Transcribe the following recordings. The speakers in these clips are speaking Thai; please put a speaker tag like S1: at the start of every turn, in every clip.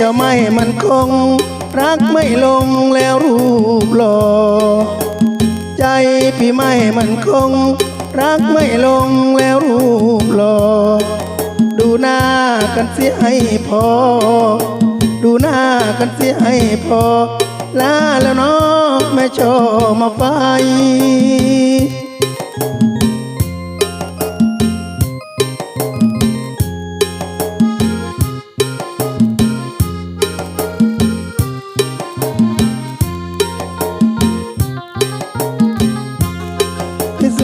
S1: จะไม่มันคง รักไม่ลงแล้วรูปหล่อใจพี่ไม่มันคง รักไม่ลงแล้วรูปหล่อดูหน้ากันเสียให้พอ ดูหน้ากันเสียให้พอลาแล้วเนาะแม่ชอมาไฟ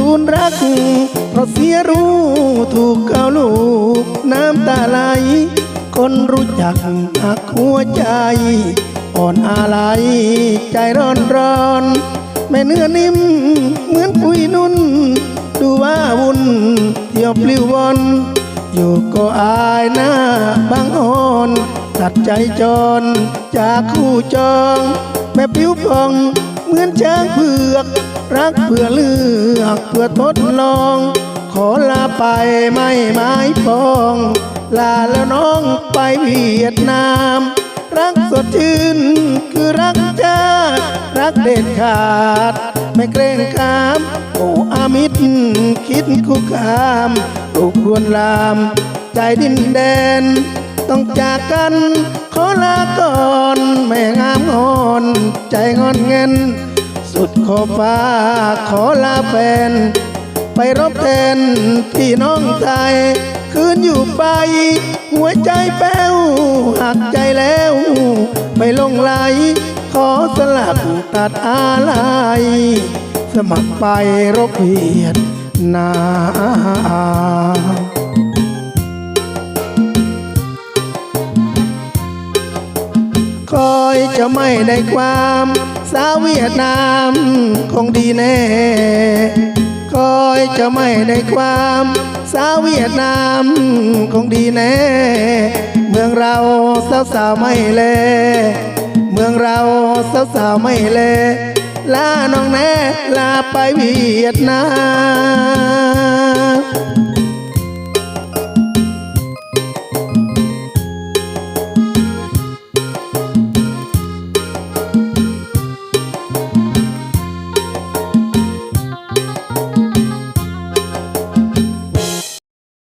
S1: ูนรัก เพราะเสียรู้ถูกเขาลูก น้ำตาไหล คนรู้จักหักหัวใจ อ่อนอะไรใจร้อนร้อน แม่เนื้อนิ่มเหมือนปุยนุ่น ดูว่าวุ่นเที่ยวปลิววนอยู่ก็อายหน้าบางอ่อนตัดใจจรจากคู่จอง แม่ผิวพอง เหมือนช้างเผือก รักเพื่อเลือกเพื่อทดลอง ขอลาไปไม่ไม้ปอง ลาแล้วน้องไปเวียดนาม รักสดชื่นคือรักชาติรักเด็ดขาด ไม่เกรงขามโอ้อามิตรคิดคุกคามลูกรวนลาม ใจดินแดน ต้องจากกัน อลาก่อนแม่งามงอนใจงอนเงิน สุดขอบฟ้าขอลาแฟน ไปรบแทนพี่น้องไทยคืนอยู่ไป หัวใจแป้วหักใจแล้ว ไม่ลงไหลขอสลับตัดอาลัยสมัครไปรบเวียดนา คอยจะไม่ได้ความ สาวเวียดนามคงดีแน่ คอยจะไม่ได้ความ สาวเวียดนามคงดีแน่ เมืองเราสาวสาวไม่เลเมืองเราสาวสาวไม่เลลาน้องแน่ลาไปเวียดนาม